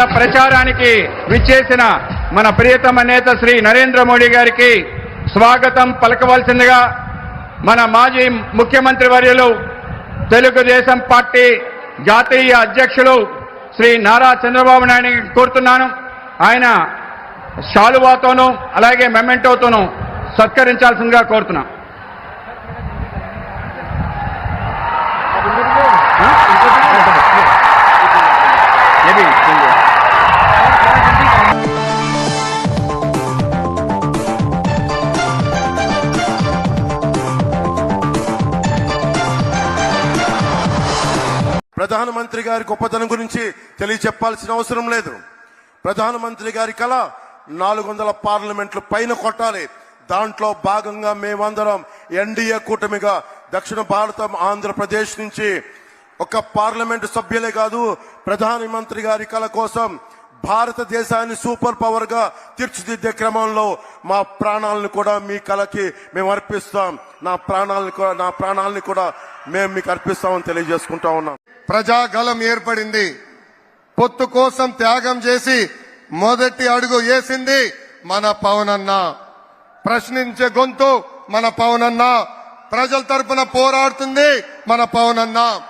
ఎన్నికల ప్రచారానికి విచ్చేసిన మన ప్రియతమ నేత శ్రీ నరేంద్ర మోడీ గారికి స్వాగతం పలకవలసిందిగా మన మాజీ ముఖ్యమంత్రి వర్యులు తెలుగుదేశం పార్టీ జాతీయ అధ్యక్షులు శ్రీ నారా చంద్రబాబు నాయుడు కోరుతున్నాను. ఆయన శాలువాతోనూ అలాగే మెమెంటోతోనూ సత్కరించాల్సిందిగా కోరుతున్నాం. ప్రధానమంత్రి గారి గొప్పతనం గురించి తెలియచెప్పాల్సిన అవసరం లేదు. ప్రధానమంత్రి గారి కళ నాలుగు వందల పార్లమెంట్లు పైన కొట్టాలి. దాంట్లో భాగంగా మేమందరం ఎన్డీఏ కూటమిగా దక్షిణ భారతం ఆంధ్రప్రదేశ్ నుంచి ఒక పార్లమెంటు సభ్యులే కాదు ప్రధానమంత్రి గారి కళ కోసం భారతదేశాన్ని సూపర్ పవర్గా తీర్చిదిద్దే క్రమంలో మా ప్రాణాలను కూడా మీ కళకి మేము అర్పిస్తాం. నా ప్రాణాలను కూడా నా ప్రాణాలను కూడా మేము మీకు అర్పిస్తామని తెలియజేసుకుంటా ఉన్నాం. ప్రజాగలం ఏర్పడింది. పొత్తు కోసం త్యాగం చేసి మొదటి అడుగు వేసింది మన పవనన్న. ప్రశ్నించే గొంతు మన పవనన్న. ప్రజల తరపున పోరాడుతుంది మన పవనన్న.